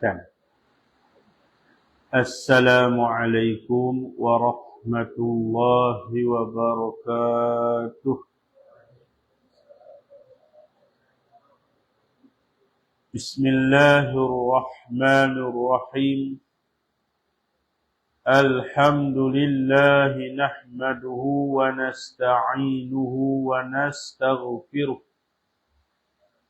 كان السلام عليكم ورحمة الله وبركاته. بسم الله الرحمن الرحيم. الحمد لله نحمده ونستعينه ونستغفره.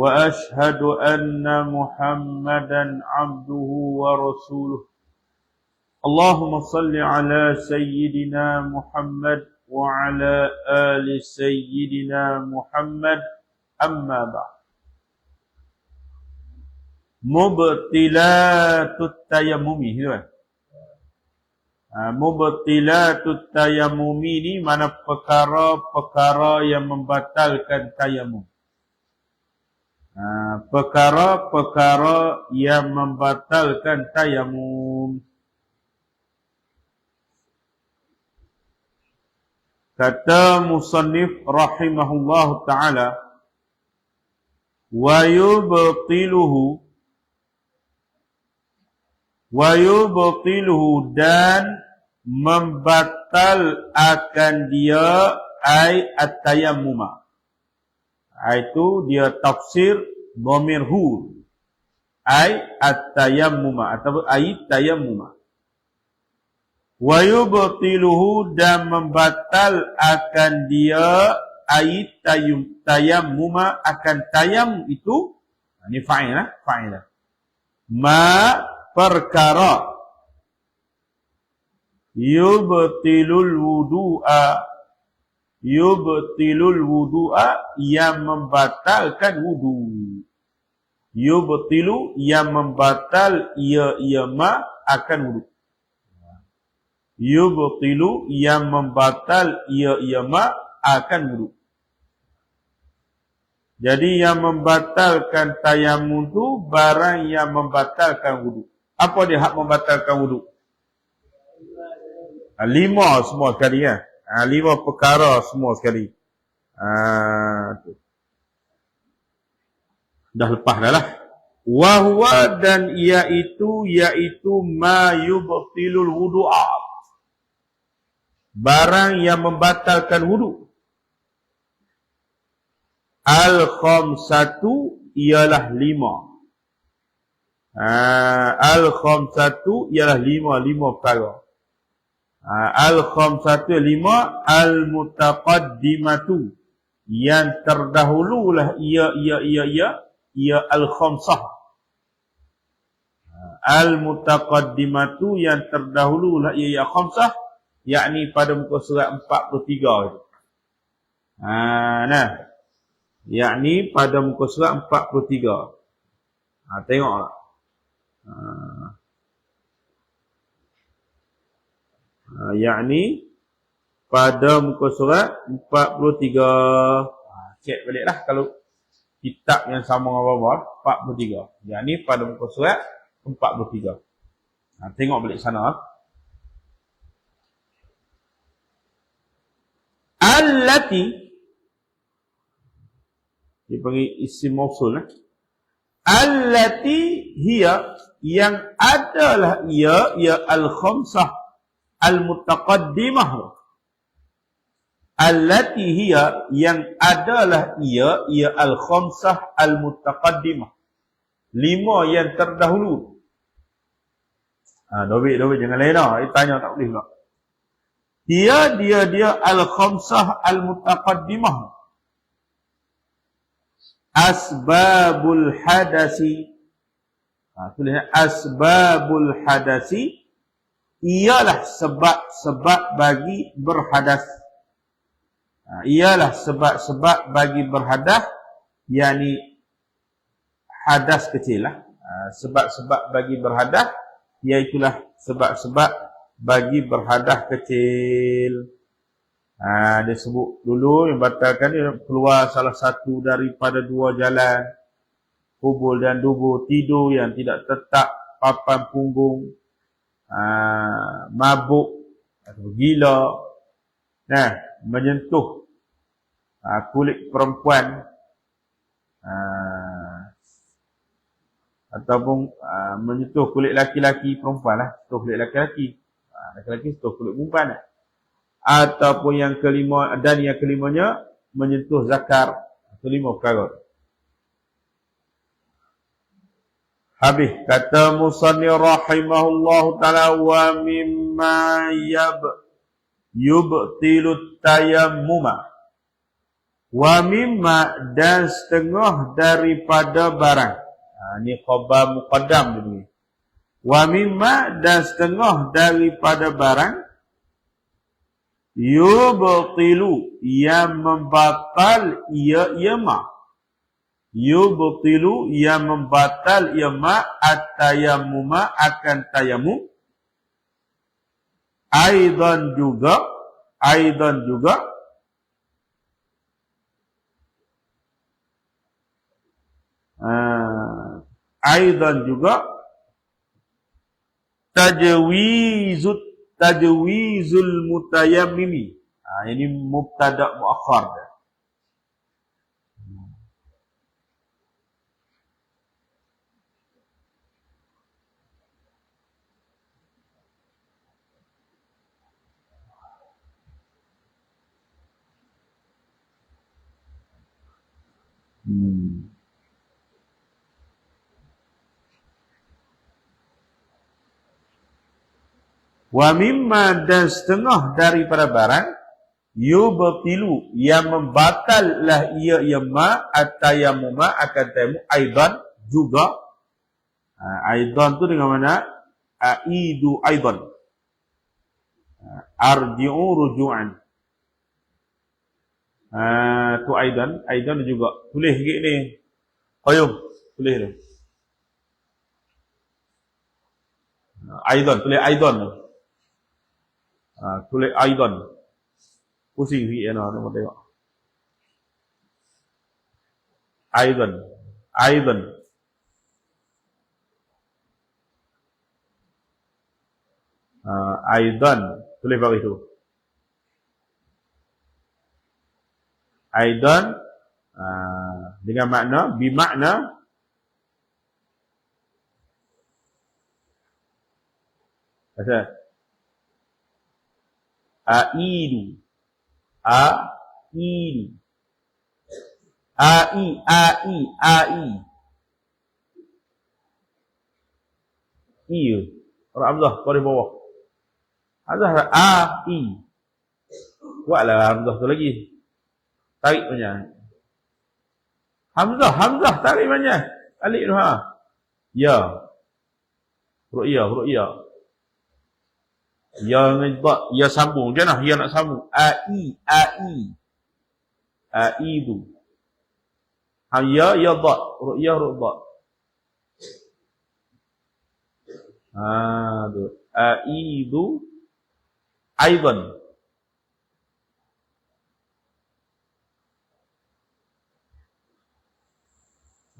واشهد ان محمدا عبده ورسوله اللهم صل على سيدنا محمد وعلى ال سيدنا محمد اما بعد mubtilatut tayammumi itu kan mubtilatut tayammumi ni mana perkara-perkara yang membatalkan tayammum Ha, perkara-perkara yang membatalkan tayamum. Kata musannif rahimahullah ta'ala wa yubtiluhu wa yubtiluhu dan membatal akan dia ai at-tayammuma itu dia tafsir dhamir hu. Ai at-tayammuma atau ai tayammuma. Wa yubtiluhu dan membatal akan dia ai tayyum tayammuma akan tayam itu ini fa'il lah fa'il. Ma perkara. Yubtilul wudu'a yubtilul wudu'a yang membatalkan wudu. Yubtilu yang membatal ia ia ma akan wudu. Yubtilu yang membatal ia ia ma akan wudu. Jadi yang membatalkan tayamum tu barang yang membatalkan wudu. Apa dia hak membatalkan wudu? Lima semua sekali ya. Ha, lima perkara semua sekali. Ha, dah lepas dah lah. Wahwa dan iaitu, iaitu ma yubtilul wudu'at. Barang yang membatalkan wudu. Al-khamsatu ialah lima. Ha, Al-khamsatu ialah lima, lima perkara. Ha, Al-Khamsatu lima Al-Mutaqaddimatu. Yang terdahulu lah ia, ia, ia, ia Ia Al-Khamsah. Ha, Al-Mutaqaddimatu yang terdahulu lah ia, ia Khamsah Yakni pada muka surat 43 itu. Ha, Nah. Yakni pada muka surat 43 ha, Tengoklah. Ha. Ha, yakni pada muka surat 43. Ha, cek baliklah kalau kitab yang sama dengan bawah 43. Yakni pada muka surat 43. Ha, tengok balik sana. Allati dia panggil isim mausul eh? Allati hiya yang adalah ia ia al-khamsah al-mutaqaddimah. Allati hiya yang adalah ia ia al-khamsah al-mutaqaddimah. Lima yang terdahulu. Ha dobik dobik jangan lain dah tanya tak boleh pula. Dia dia dia al-khamsah al-mutaqaddimah. Asbabul hadasi. Ha tulis asbabul hadasi ialah sebab-sebab bagi berhadas. Ha, ialah sebab-sebab bagi berhadas, yakni hadas kecil lah. Ha, sebab-sebab bagi berhadah iaitulah sebab-sebab bagi berhadah kecil. Ha, dia sebut dulu yang batalkan dia keluar salah satu daripada dua jalan. Hubul dan dubur, tidur yang tidak tetap, papan punggung, ha, mabuk, atau gila, nah, menyentuh. Ha, kulit perempuan, ha, ataupun uh, menyentuh kulit laki-laki perempuan lah. Sentuh kulit laki-laki. Laki-laki sentuh kulit perempuan lah. ataupun yang kelima dan yang kelimanya menyentuh zakar. Kelima perkara habis kata musanni rahimahullah ta'ala wa mimma yab yubtilu tayammuma wa mimma dan setengah daripada barang Ha, ni khabar muqaddam dulu. Wa mimma dan setengah daripada barang yubtilu yang membatal ia ia ma. Yubtilu yang membatal ia ma at-tayammuma akan tayamum. Aidan juga aidan juga uh, aidan juga tajwizut tajwizul mutayammimi ha, ini mubtada muakhar Hmm. Wa mimma dan setengah daripada barang yubtilu yang membatallah ia ia ma atayamuma akan temu aidan juga. Ha, aidan tu dengan mana? Aidu aidan. Ha, arji'u ruju'an. Ha, tu aidan. Aidan juga. Tulis sikit ni. Qayyum tulis ni aidan. Tulis aidan tu Ha, tulis Aidan. Pusing sikit ya, nak tengok. Aidan. Aidan. Uh, Aidan. Tulis bagi itu. Aidan. Uh, dengan makna, bimakna. Kata, aidu aidu ai ai ai iya orang Abdullah kau di bawah Abdullah ai buatlah Abdullah tu lagi tarik banyak Hamzah, Hamzah tarik banyak. Alik tu ha. Ya. Ru'ya, ru'ya. Ya ngebat, ya sambung. Jangan ya nak sambung. Ai, ai. Ai tu. Ha ya ya dot, ru'ya ru'bat. Ha tu. Ai tu aidan.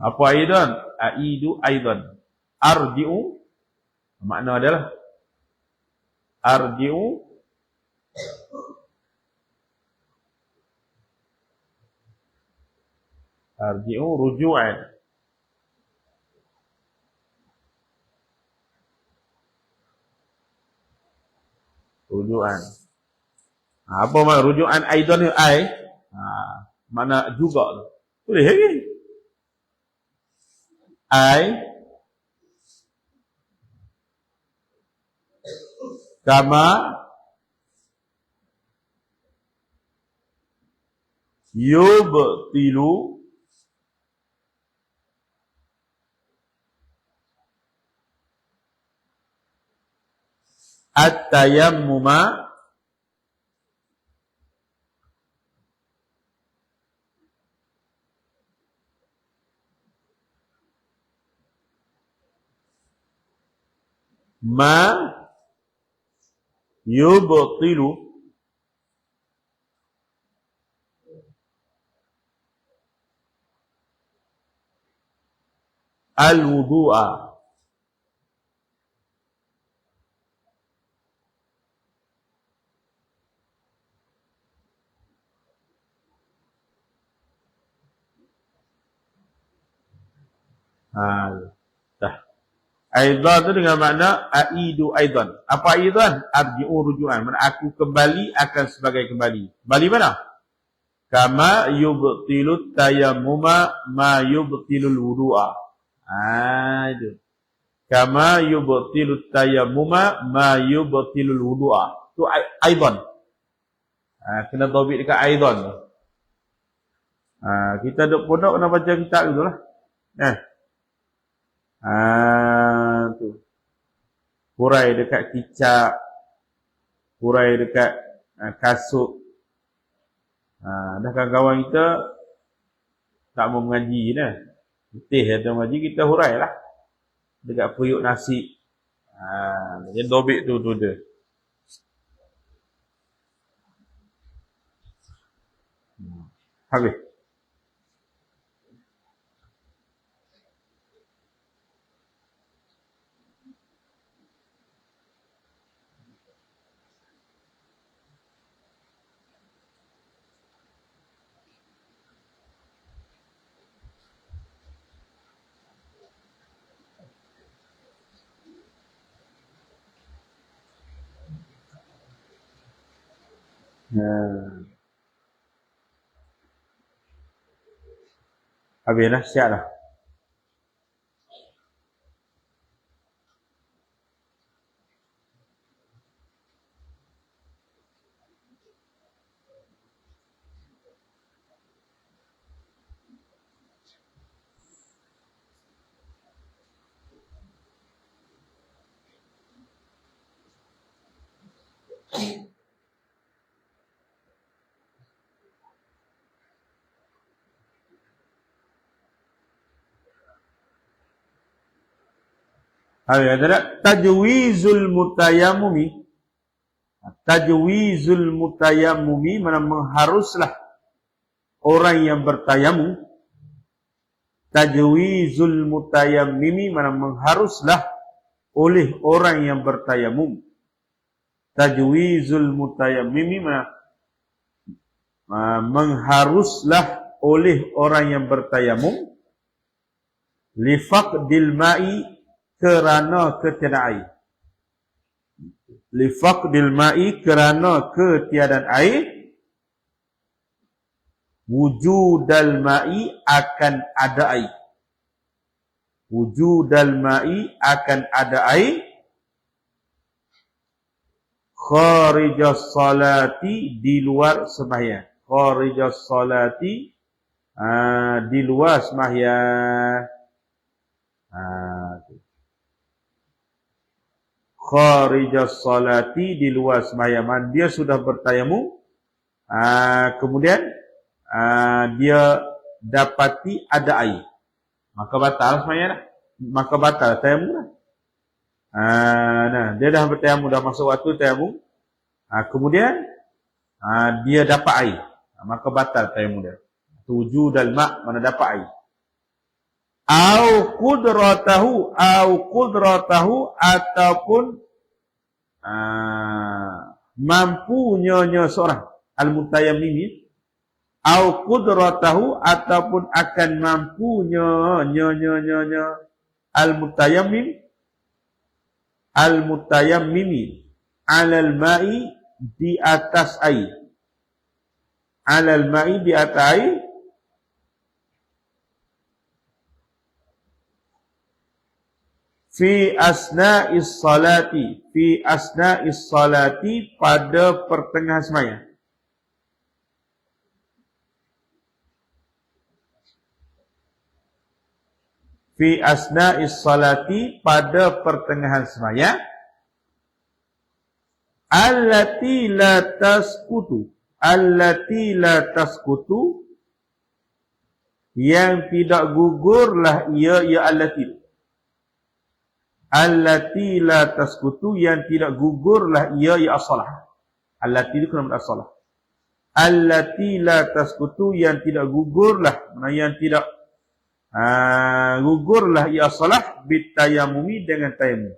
Apa aidan? Aidu aidan. Arji'u makna adalah arji'u arji'u ruju'an. Ruju'an. Ha, apa makna ruju'an aidan ai? Ha, mana juga boleh lagi ai kama yubtilu. At-tayammuma. Ma yubtilu al-wudu'a Ha, dah. Aidan tu dengan makna aidu aidan. Apa aidan? Arji'u rujuan. Mana aku kembali akan sebagai kembali. Kembali mana? Kama yubtilu tayammuma ma yubtilul wudu'a. Ha, itu. Kama yubtilu tayammuma ma yubtilul wudu'a. Tu aidan. Ha, kena tobik dekat aidan Ha, kita duk pondok nak baca kitab tu lah. Eh. Ah tu. Hurai dekat kicap. Hurai dekat uh, kasut. Ha, dah kawan-kawan kita tak mau mengaji dah. Putih ada mengaji kita hurai lah. Dekat periuk nasi. Ha, dia dobik tu tu dia. Hmm. Habis. Habis dah, siap dah. Ada ada tajwizul mutayammumi. Tajwizul mutayammumi mana mengharuslah orang yang bertayamum. Tajwizul mutayammimi mana mengharuslah oleh orang yang bertayamum. Tajwizul mutayammimi mana mengharuslah oleh orang yang bertayamum. Lifaqdil ma'i kerana ketiadaan air. Lifaqdil ma'i kerana ketiadaan air. Wujudal ma'i akan ada air. Wujudal ma'i akan ada air. Kharijus salati di luar sembahyang. Kharijus salati uh, di luar sembahyang. Uh, kharijas salati di luar sembahyang. Dia sudah bertayamum. Uh, kemudian uh, dia dapati ada air. Maka batal sembahyang maka batal tayamum uh, nah dia dah bertayamum dah masuk waktu tayamum. Kemudian dia dapat air. Maka batal tayamum dia. Tuju dal mak mana dapat air au qudratahu au qudratahu ataupun uh, mampunya seorang. Al-mutayammim au qudratahu ataupun akan mampunya nya nya nya nya al-mutayammim. Al-mutayammim alal ma'i di atas air. Alal ma'i di atas air fi asna'is salati. Fi asna'is salati pada pertengahan sembahyang fi asna'is salati pada pertengahan sembahyang allati la tasqutu. Allati la tasqutu. Yang tidak gugurlah ia ia allati allati la taskutu yang tidak gugurlah ia ya asalah allati itu kena asalah allati la taskutu yang tidak gugurlah yang tidak uh, gugurlah ya asalah bitayamumi dengan tayamum.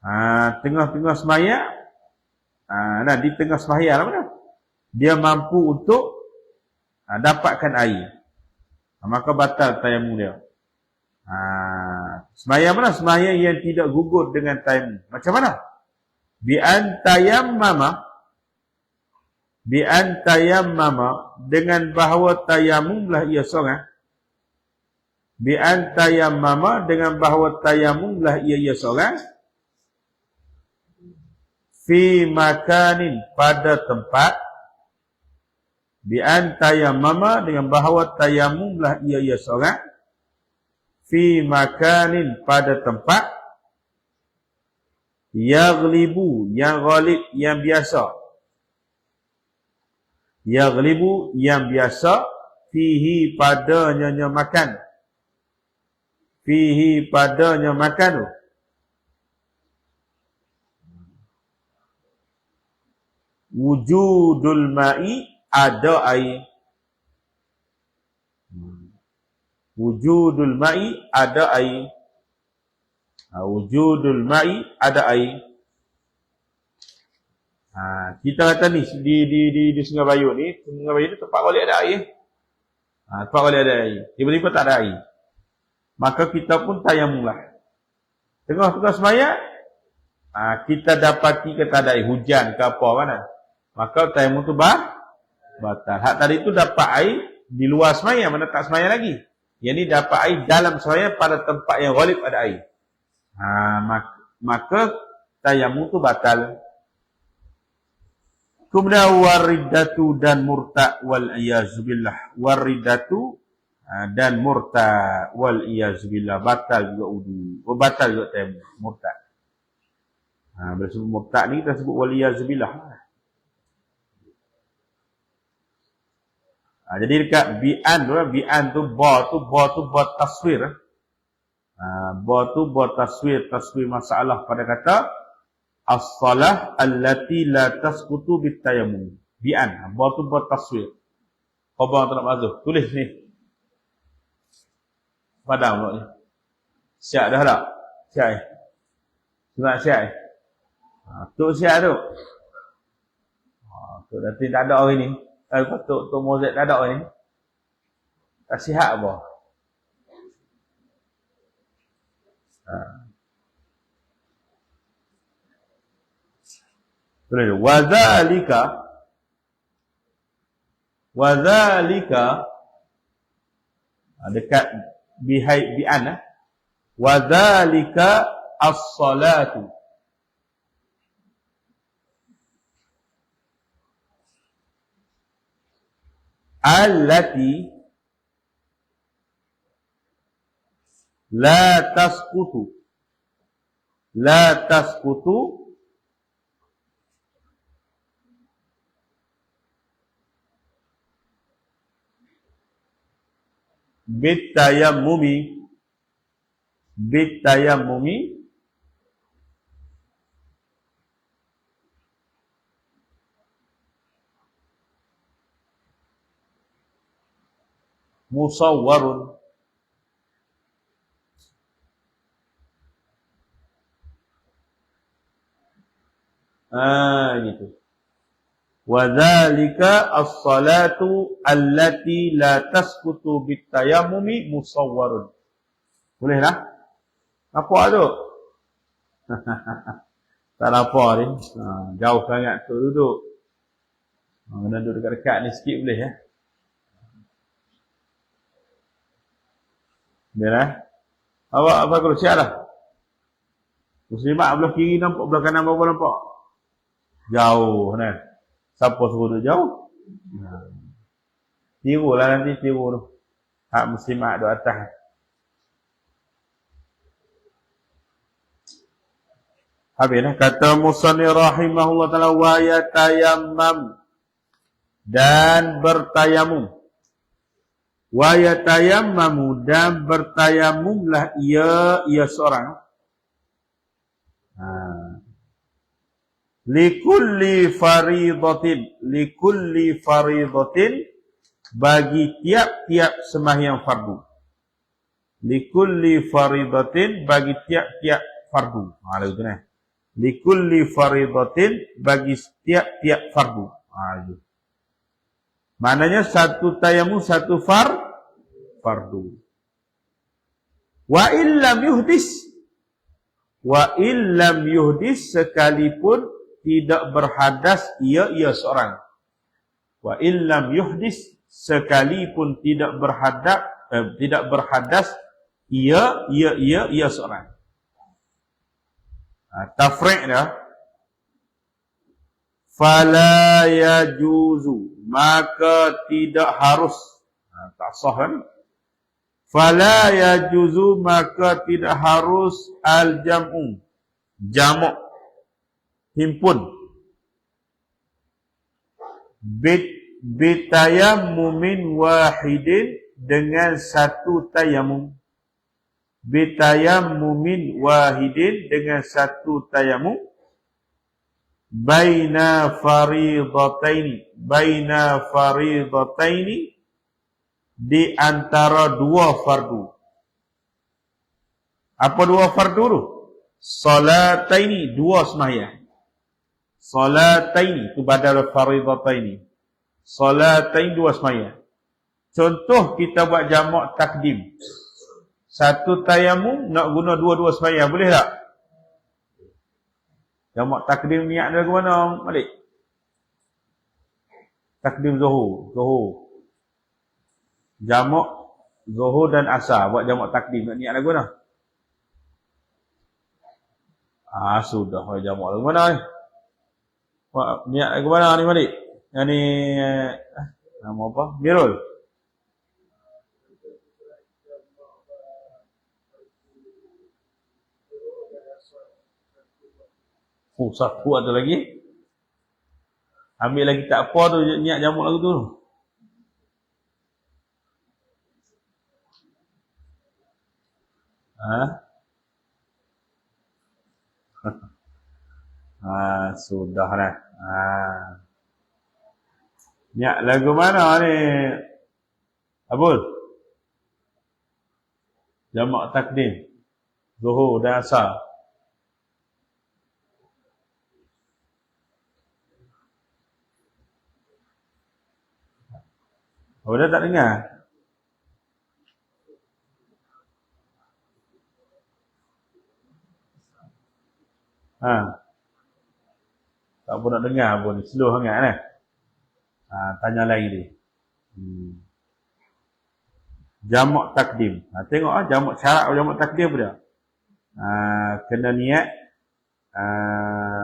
Uh, tengah-tengah semaya uh, nah di tengah semaya lah mana? Dia mampu untuk uh, dapatkan air. Uh, maka batal tayamum dia Ha, semayang mana? Semayang yang tidak gugur dengan time. Macam mana? Bi antayam mama. Bi antayam mama. Dengan bahawa tayamum lah ia seorang. Bi antayam mama. Dengan bahawa tayamum lah ia ia seorang. Fi makanin pada tempat. Bi antayam mama. Dengan bahawa tayamum lah ia ia seorang fi makanin pada tempat yaghlibu yang ghalib yang biasa. Yaghlibu yang biasa fihi padanya makan. Fihi padanya makan wujudul ma'i ada air wujudul ma'i ada air. Ha, wujudul ma'i ada air. Ha, kita kata ni di di di di Sungai Bayu ni, Sungai Bayu ni tempat balik ada air. Ha, tempat balik ada air. Tiba-tiba tak ada air. Maka kita pun tayamumlah. Tengah-tengah semaya, ha, kita dapati kata ada air hujan ke apa kan? Maka tayamum tu bah, batal. Hak tadi tu dapat air di luar semaya, mana tak semaya lagi. Yang ini dapat air dalam saya pada tempat yang ghalib ada air. Ha, maka tayamum itu batal. Kemudian waridatu dan murta wal iyazubillah. Waridatu ha, dan murta wal iyazubillah. Batal juga udu. Oh, batal juga tayamum. Murta. Ha, bila sebut murta ni kita sebut wal iyazubillah. Ha, jadi dekat bi'an tu, bi'an tu, ba tu, ba tu, ba taswir. Ha, ba tu, ba taswir, taswir masalah pada kata as-salah allati la tasqutu bitayammum. Bi'an, ha, ba tu, ba taswir. Khabar tu nak masuk. Tulis ni. Padam pula ni. Siap dah tak? Siap eh? Sunat siap eh? Ha, tu siap tu. Ha, tu nanti tak ada hari ni. Eh, Tok, Tok Mozek tak ada ni. Tak sihat apa. Ha. Boleh Wazalika Wazalika ha, dekat bihai bi'an? Wazalika as-salatu allati la tasqutu. La tasqutu bitayammumi bitayammumi musawwarun Ah gitu. Wa dzalika as-salatu allati la tasqutu bitayammumi musawwarun. Boleh lah? Apa tu? tak apa ni. Ha, jauh sangat tu duduk. Ha, duduk dekat-dekat ni sikit boleh ya. Biar eh. Awak apa kalau siap lah. Muslimat belah kiri nampak, belah kanan berapa nampak? Jauh ni. Siapa suruh duduk jauh? Tiru lah nanti tiru tu. Hak muslimat duduk atas. Habis lah. Kata Musani rahimahullah ta'ala wa yatayammam dan bertayamum. Wa yatayammamu dan bertayamumlah ia ia seorang. Ha. Likulli faridatin likulli faridatin bagi tiap-tiap sembahyang fardu. Likulli faridatin bagi tiap-tiap fardu. Ha lagu tu nah likulli faridatin bagi tiap-tiap fardu. Ha itu Maknanya satu tayamum satu far fardu. Wa illam yuhdis wa illam yuhdis sekalipun tidak berhadas ia ia seorang. Wa illam yuhdis sekalipun tidak berhadas eh, tidak berhadas ia ia ia ia seorang. Ha, tafriq dah fala yajuzu maka tidak harus ha, tak sah kan fala yajuzu maka tidak harus al jam'u jamak himpun. Bit bitayammumin wahidin dengan satu tayamum bitayammumin wahidin dengan satu tayamum baina faridataini baina faridataini di antara dua fardu. Apa dua fardu tu? Salataini dua sembahyang salataini tu badal faridataini salataini dua sembahyang contoh kita buat jamak takdim. Satu tayamum nak guna dua-dua sembahyang boleh tak? Jamak takdim niat dia ke mana, Malik? Takdim zuhur, zuhur. Jamak zuhur dan asar buat jamak takdim nak niat lagu mana? Ah sudah oi jamak lagu mana ni? Buat niat lagu mana ni Malik? Yang ni eh, nama apa? Mirul. Oh, satu ada lagi. Ambil lagi tak apa tu, niat jamuk lagu tu. Ha? ha, sudah lah. Ha. Niat lagu mana ni? Abul? Jamak takdim. Zuhur dan asal. Oh, dah tak dengar? Ha. Tak pun nak dengar pun. Slow sangat kan? Ha, tanya lagi dia. Hmm. Jamak takdim. Ha, tengok ah jamak syarat jamak takdim apa dia? Ha, kena niat ha,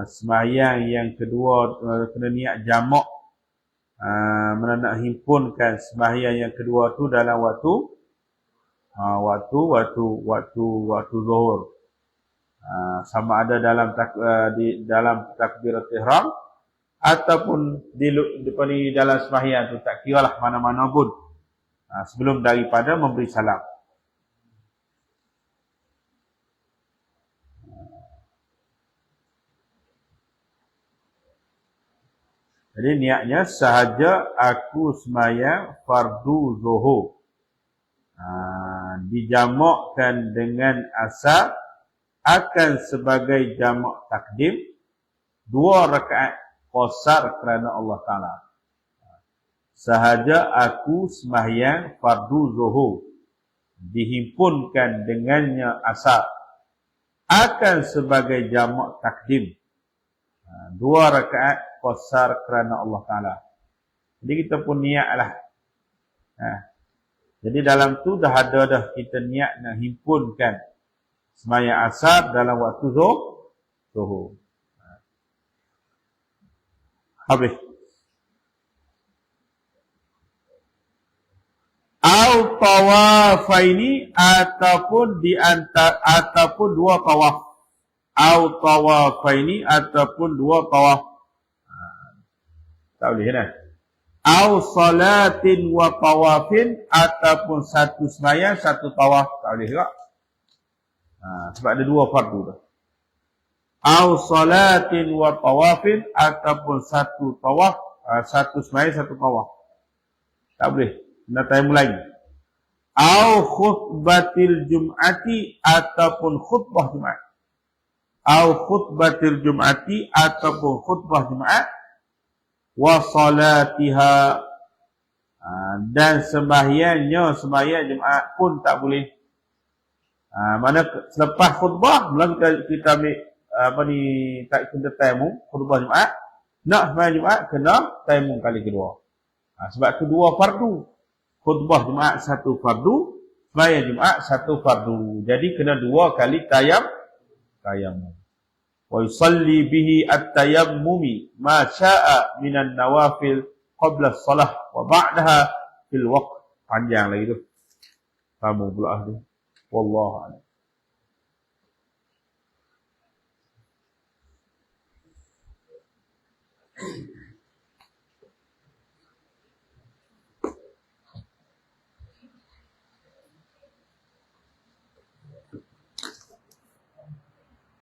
semayang yang kedua uh, kena niat jamak Ah, mana nak himpunkan sembahyang yang kedua tu dalam waktu uh, waktu waktu waktu waktu zuhur uh, sama ada dalam tak, uh, di dalam takbiratul ihram ataupun di, di, dalam sembahyang tu tak kira lah mana-mana pun uh, sebelum daripada memberi salam Jadi niatnya sahaja aku semayang fardu zuhur. Ha, dijamakkan dengan asar akan sebagai jamak takdim dua rakaat qasar kerana Allah Taala. Sahaja aku semayang fardu zuhur dihimpunkan dengannya asar akan sebagai jamak takdim dua rakaat qasar kerana Allah Taala. Jadi kita pun niatlah. Ha. Jadi dalam tu dah ada dah kita niat nak himpunkan semaya asar dalam waktu zuhur. Zuhur. Ha. Habis. Au tawafaini ataupun di antara ataupun dua tawaf. Au tawafaini ataupun dua tawaf. Tak boleh kan? au salatin wa tawafin ataupun satu sembahyang satu tawaf tak boleh juga ha, sebab ada dua fardu dah au salatin wa tawafin ataupun satu tawaf ha, satu sembahyang satu tawaf. Tak boleh. Kena tayamum lagi. Au khutbatil jum'ati ataupun khutbah jumaat. Au khutbatil jum'ati ataupun khutbah jumaat. Wa salatiha. Ha, dan sembahyangnya sembahyang Jumaat pun tak boleh. Ha, mana selepas khutbah mula kita, ambil apa ni tak kena tayamum khutbah Jumaat nak sembahyang Jumaat kena tayamum kali kedua. Ha, sebab kedua fardu. Khutbah Jumaat satu fardu, sembahyang Jumaat satu fardu. Jadi kena dua kali tayam tayamum wa yusalli bihi at-tayammumi ma syaa minan nawafil qabla as-salah wa ba'daha fil waqt panjang lagi tu kamu pula tu والله أعلم